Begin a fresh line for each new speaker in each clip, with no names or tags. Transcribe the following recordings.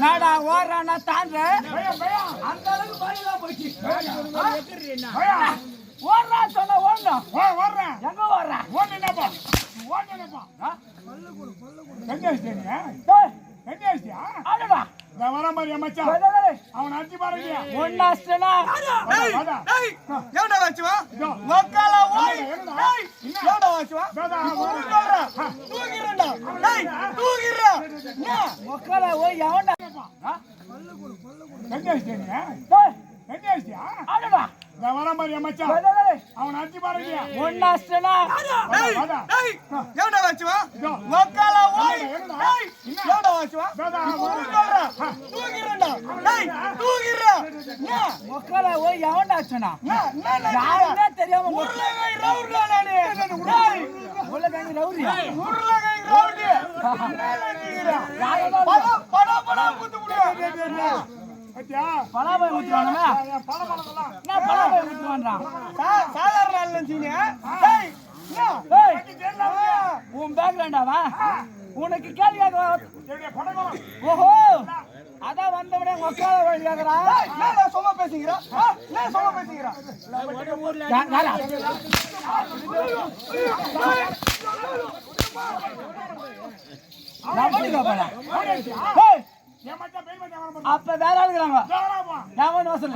நாடா ஓடுறானா தாண்ட?
பயம் பயம்.
அந்த அளவுக்கு பயலா போச்சு.
பயம்
ஓடுறா சொன்ன ஓடணும்
ஓ வர்றேன்
எங்க ஓடுறா?
ஓடு என்னப்பா ஓடு என்னப்பா எங்க வச்சிட்டீங்க
டேய்,
எங்க வச்சியா
ஆடுடா.
இந்த வர மாதிரி மச்சான். அவன் அடிச்சு பாருங்க.
ஒன்னாஸ்டனா
வாடா, வாடா.
ஏன்டா வச்சுவா. ஒக்கால ஓய்.
என்ன?
ஏன்டா வச்சுவா?
தாதா,
தூக்குறா தூக்குறடா டேய் தூக்குறா ஏன்
ஒக்கல ஓய் எவன்டா
எங்க வச்சிட்டீங்க
டேய்,
எங்க வச்சியா
ஆடுடா
இந்த வர மாதிரி மச்சான்
டேய், டேய், டேய்.
அவன் அடிச்சு பாருங்க
ஒன்னாஸ்டனா
டேய்
வாடா.
டேய் ஏன்டா வச்சுவா
இதோ.
ஒக்கால ஓய்
என்னடா?
டேய்
என்ன?
ஏன்டா வச்சுவா
தாதா,
தூக்குறா தூக்குறடா டேய் தூக்குறா ஏன்
ஒக்கல ஓய் எவன்டா சொன்னா
நான் நான்
யாருமே தெரியாம
உருளைகை ரவுண்டா நானு டேய்
உலகங்க ரவுரியா பலாபாய் என்ன பலாபாய் ஊத்துவான்றான்
சாதாரண
உன் பேக்ரவுண்டாவா உனக்கு கேள்வி ஓஹோ அதான் வந்தவனே உக்கால வழி கேக்குறா
என்னடா சும்மா பேசுகிறா? சும்மா பேசுகிறா?
அப்ப வேற ஆள் இருக்கிறாங்க
மாட்டான்
ஏன் வசல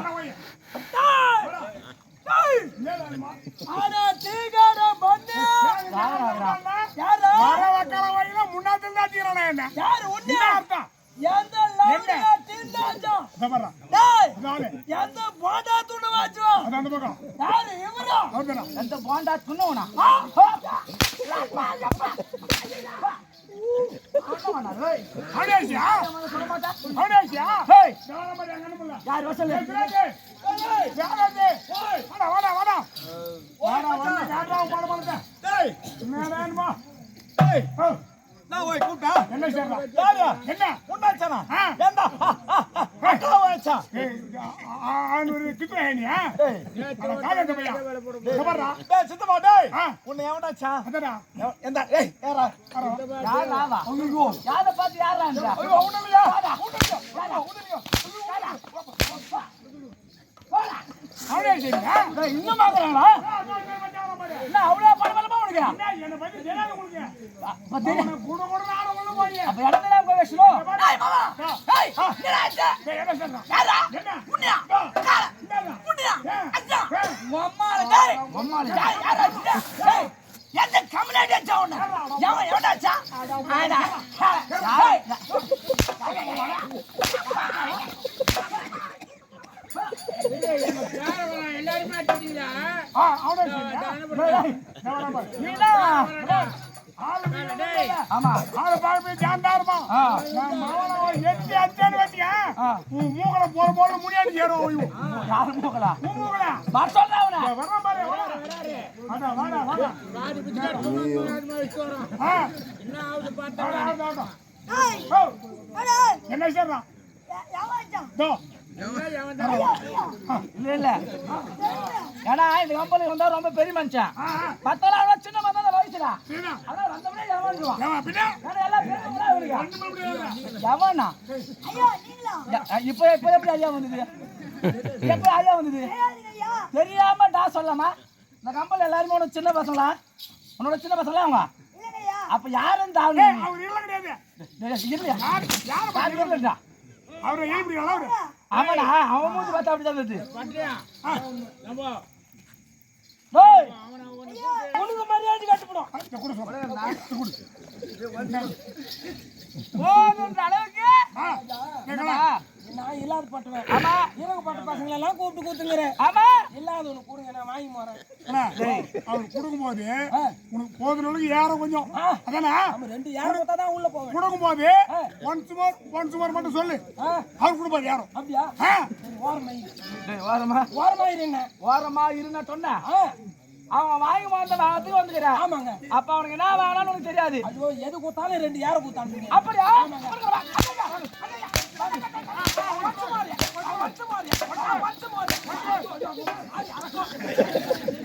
வர வக்கால வழியில முன்னாத்துல தான் தீரணும் என்ன
யாரு? உன்னை
என்ன அர்த்தம்
எந்த போண்டா துண்டு வாச்சோ யாரு? இவரா? எந்த போண்டா துண்ணுவனா
அவனே ஆச்சியா? அவனே ஆச்சியா?
ஹேய்
வர மாதிரி அங்க அனுப்பல.
யார் வசல
ஏய், சிவாஜி. வாடா, வாடா, வாடா. வாடா, காட்டுறா, உன் படம் படத்தை.
டேய்,
என்ன வேணுமா?
டேய், நான் போய்?
என்ன?
யாரு?
என்ன? ஆ.
உன்னை எவன்டாச்சா?
அதான்டா.
எவ- எந்த- ஏய்.
யார்? யார பார்த்து
ஐயோ,
இன்னும் பாக்குறாங்களா. என்ன அவ்வளவு படபடமா உனக்கு?
என்ன, என்னை பத்தி தெரியாது உங்களுக்கு.
அப்ப தெரியும்
குடு போய்.
இடத்துல போய் வச்சுடும்
மாமா.
எந்த கம்யூனிட்டி அச்சா உன்ன? எவன் எவன்டா அச்சா ஆடா டேய்
ஆ, அவனே
ஆமா
ஆளு போய் ஜாந்தா இருப்பான். நான் மாவன ஒரு எட்டி அடிச்சேன்னு வச்சிக்க,
ஆ.
உன் மூக்குல போற போற முடியாது ஏறும் ஐயோ.
யாரு மூக்கலா
உன் மூக்குல.
வர சொல்றா அவன
டேய், வர்றான் பாரு, வாடா. வாடா, வாடா, வாடா. ஆ. வாடா, வாடா, வாடா. ஓ, என்ன இதோ.
இல்ல இல்ல ஏன்னா இந்த கம்பெனி வந்தா ரொம்ப பெரிய மனுஷன். அவ்வளவு சின்ன மகன் வயசுல. எவனா
ஐயா நீங்களா?
ய- இப்போ இப்போ எப்படி ஐயா வந்தது? எப்போ ஐயா வந்தது? தெரியாம நான் சொல்லமா? இந்த கம்பெனி எல்லாருமே உனக்கு சின்ன பசங்களா? உன்னோட சின்ன பசங்களா அவங்க? அப்ப யாரும் தான்
ஏய், அவர் இல்ல கிடையாது.
இல்லையா
யாரு- யாரு
யாரு
பாத்தீங்க?
இல்லைடா.
அவரை எழுப்பிடுங்களா அவரு?
ஆமாடா அவன் மூஞ்சி பார்த்தா
ஆ,
டேய் உனக்கு மரியாதை கட்டுப்படும். போதுன்ற அளவுக்கு.
இல்லாத பட்டுவேன்
ஆமா
இறங்கப்பட்ட பசங்களை எல்லாம் கூப்பிட்டு கூத்துங்கிறேன்.
ஆமா.
இல்லாதவனுக்கு கொடுங்க நான் வாங்கி போறேன்.
அண்ணா, அவர் கொடுக்கும்போது உனக்கு அளவுக்கு ஏறும் கொஞ்சம். அதானே?
ரெண்டு யாரும் பார்த்தா தான் உள்ள போவேன்.
கொடுக்கும்போது ஒன்ஸ் மோர் ஒன்ஸ் மோர் மட்டும் சொல்லு. அவர் கொடுப்பாரு யாரும்
அப்படியா?
டேய் ஓரமா?
ஓரமாயிரு என்ன?
ஓரமா இருன்னு சொன்ன அவன் வாங்கி மாத்த வாரத்துக்கு வந்துக்கிறேன்.
ஆமாங்க.
அப்ப அவனுக்கு என்ன வேணாம்னு உனக்கு தெரியாது.
ஐயோ எது கொடுத்தாலும் ரெண்டு யாரை கொடுத்தாங்க
அப்படியா? 这么的儿
这么的儿这么点儿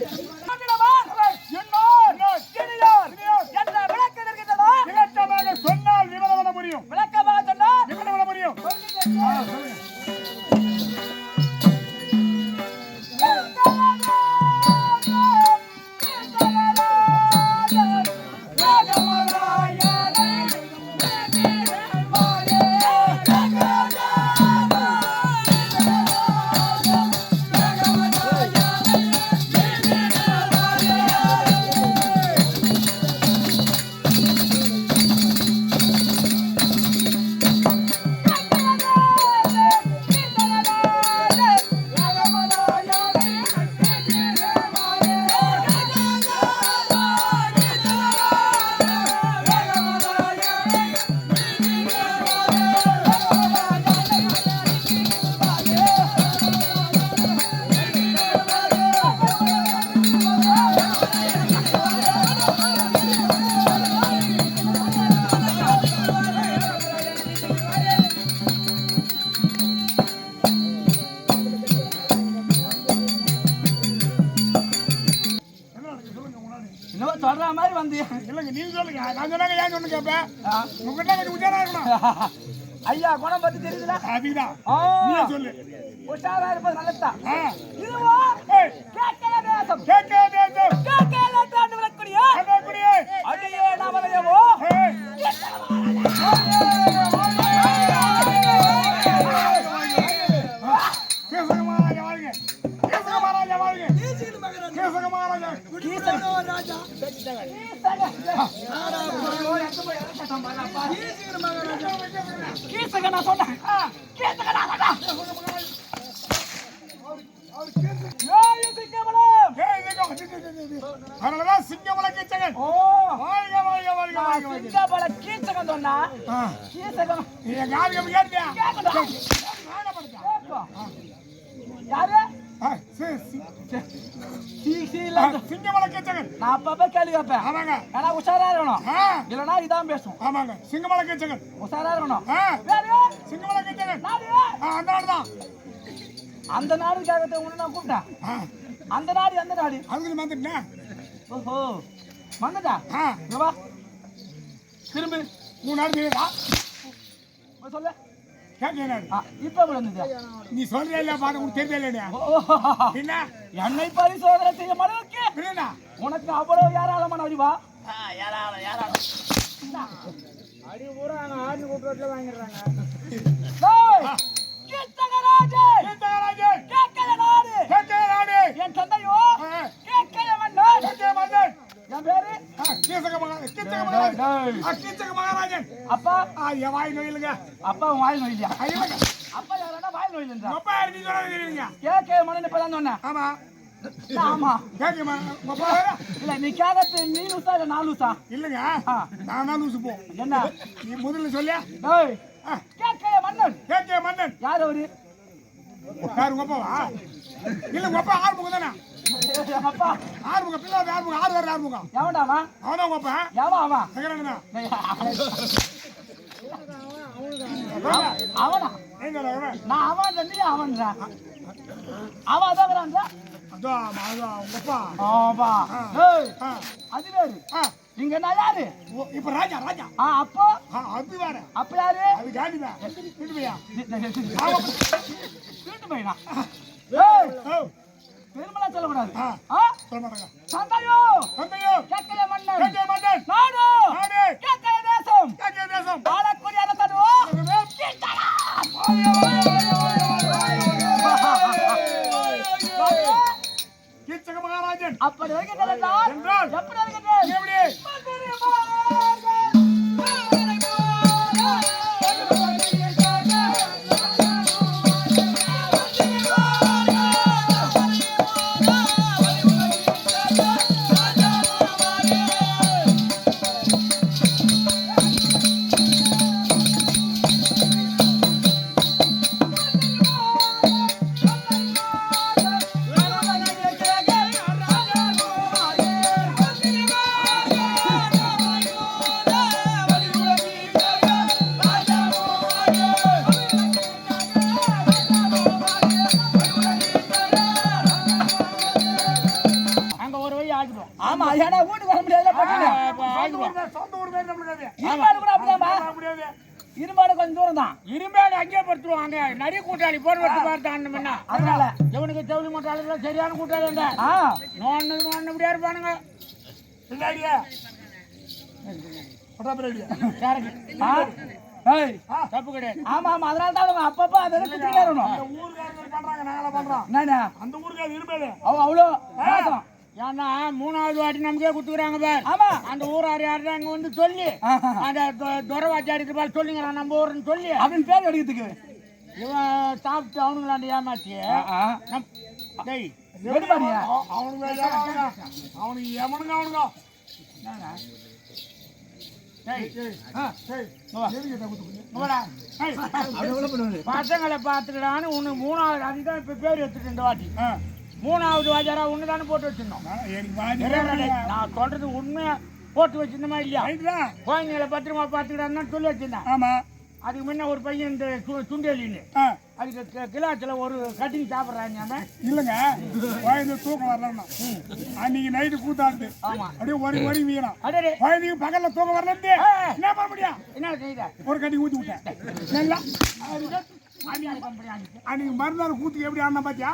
ஆ.
உங்ககிட்ட கொஞ்சம் உஜாரா இருக்கணும்.
ஐயா குணம் பத்தி தெரியுதுல
அதுதான். நீயே சொல்லு.
உஷாரா இருப்பது நல்லதுதான்.
ஆ.
இதுவோ? கேட்கல தேசம்
கேட்க தேசம்
கேட்கல தாண்டு விளக்கூடிய. அடியே நவலையவோ
ஏய், அதனாலதான் சிங்கமலை கீச்சகன்.
ஓ
வாழ்க, வாழ்க, வாழ்க, வாழ்க.
சிங்கமல கீசகம் சொன்னா. கீசகம்
நீ எப்படி கேட்டியா?
கேட்கும். யாரு
சிங்கமலை கீச்சகன்.
நான் அப்பப்ப கேள்வி கேட்பேன்
ஆமாங்க.
ஏன்னா உஷாரா இருக்கணும்.
ஆ,
இல்லைன்னா இதான் பேசும்.
ஆமாங்க. சிங்கமலை கீச்சகன்.
உஷாரா இருக்கணும்.
சிங்கமலை கீச்சகன்.
நாடு.
ஆ, அந்த.
அந்த நாடுக்காக உன்னை நான் கூப்பிட்டேன். அந்த நாடு அந்த நாடு.
அதுக்கு வந்துட்டேன்.
ஓஹோ. இங்க வா. திரும்பி.
மூணு நாடு தெரியுதா?
சொல்லு.
நீ சொல்றியா இல்லையா? பாரு, உனக்கு தெரியல என்ன?
என்னை பரிசோதனை அளவுக்கு
என்னடா?
உனக்கு அவ்வளவு ஏராளமான அறிவா? டேய், கீர்த்தகராஜே,
கீச்சகராஜே,
கேட்கல நாடு,
கேட்க நாடு.
என் தந்தையோ கேட்கல மன்னர்.
கேட்க மன்னன்.
என் பேரு?
கீச்சக மகா- கீச்சக மகாராஜன்.
அப்பா.
ஆ, என் வாய் நோயிலுங்க.
அப்பா உன்
ஆ, இல்லைங்க.
அப்பா யாரா நோயில்ன்றா
உங்க அப்பா யாரு நீ சொல்றது தெரியுங்க.
கேட்க மன்னன் இப்பதான் சொன்னேன்.
ஆமா.
ஆமா.
கேட்க மா- உங்க அப்பா யாரு?
இல்ல நீ கேட்கறது நீ லூசா இல்ல நான் லூசா?
இல்லைங்க. நான் தான் லூசு போ.
என்ன?
நீ முதல்ல சொல்லியா?
கேட்கல மன்னன்.
கேட்க மன்னன்.
யார் அவரு?
யார் உங்க அப்பாவா? இல்ல உங்க அப்பா ஆறுமுகம் தானே?
அப்பா.
ஆறுமுகம் பிள்ளை ஆறுமுகம். ஆறு வேறு ஆறுமுகம்.
எவன்டா அவன்?
அவன் உங்க அப்பா?
எவன் அவன்?
சங்கரண்ணா
அவனா? நான் அவன் நீ அவன்றா அவன் அதான்
அதான் அதான் உங்க அப்பா.
ஆமா.
ஆ.
ஏய் அது வேறு இங்க நான் யாரு?
இப்ப ராஜா ராஜா.
ஆ அப்போ?
அது வேற.
அப்ப யாரு?
அது காந்தி தான். வீட்டு பையா
வீட்டு பையனா? ஏய் பெருமளா சொல்லக்கூடாது.
ஆ.
ஆ?
சொல்ல மாட்டாங்க
சந்தையோ கேட்கல மன்னன்.
கேட்க மாட்டேன்
நாடு?
நாடு.
கேட்கல தேசம்.
கேட்க தேசம்.
ஆளக்கூடிய அரசனோ? அப்படி வருகின்றது என்றால் எப்படி வருகின்றது?
எப்படி தான், சொந்த ஊர் பேர் நம்மளுக்கு அது.
இருமாடு கூட அப்படிதான்பா
வர முடியாது
இருமாடு கொஞ்சம் தூரம் தான்
இரும்பேடு அங்கேயே படுத்துருவாங்க நிறைய கூட்டாளி போர் பார்த்தான்னு முன்ன
அதனால.
இவனுக்கு செவிலி மட்டாளர்கள் சரியான கூட்டாளி
ஆ.
நோன்னு நோன்னு இப்படியா இருப்பானுங்க
பின்னாடியே?
தப்பு கிடையாது.
ஆமா ஆமா. அதனால தான் அப்பப்ப அதை குத்திட்டே இருக்கணும்.
அந்த ஊருக்காரங்க பண்றாங்க நாங்களா பண்றோம். அந்த ஊருக்கு இருப்பேன்
அவ அவ்வளோ.
ஏன்னா மூணாவது வாட்டி நமக்கே குத்துக்கிறாங்க பார்.
ஆமா.
அந்த ஊரார் யாரு அங்க வந்து சொல்லி. அந்த துறவாச்சாரிக்கு பால் சொல்லிங்கிறான் நம்ம ஊருன்னு சொல்லி.
அப்படின்னு பேர் எடுக்கிறதுக்கு.
இவன் சாப்பிட்டு அவனுங்களாண்ட ஏமாத்தி டேய்
யாரும் அவனுங்க. அவனுக்கு எவனுங்க அவனுங்க.
பசங்களை பார்த்துக்கலான்னு உனக்கு மூணாவது அதுதான் இப்ப பேர் எடுத்துட்டு இந்த வாட்டி. மூணாவது வாஜாரா ஒன்று தானே போட்டு வச்சிருந்தோம். நான் சொல்றது உண்மையா போட்டு வச்சிருந்தமா இல்லையா. குழந்தைங்களை பத்திரமா பார்த்துக்கிட்டான்னு சொல்லி வச்சிருந்தேன்.
ஆமா.
அதுக்கு முன்ன ஒரு பையன் இந்த சுண்டேலின்னு. அதுக்கு கிலாச்சில் ஒரு கட்டிங் சாப்பிட்றாங்க
இல்லைங்க. குழந்தை தூக்கம் வரலன்னா. அன்னைக்கு நைட்டு கூத்தாடுது.
ஆமா.
அப்படியே ஒரு வரி வீரம்
அடே
குழந்தைக்கு பகல்ல தூக்கம் வரலன்ட்டு. என்ன பண்ண முடியும்?
என்ன செய்த?
ஒரு கட்டி ஊத்தி விட்டேன். நல்லா. அன்னைக்கு மறுநாள் கூத்துக்கு எப்படி ஆனா பாத்தியா?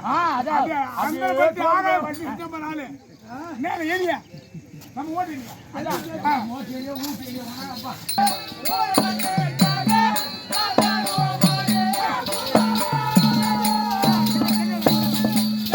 அந்த பத்தி
தோல்வியா
பத்தி பண்ணாலு மேல ஏறியா நம்ம
அதான்.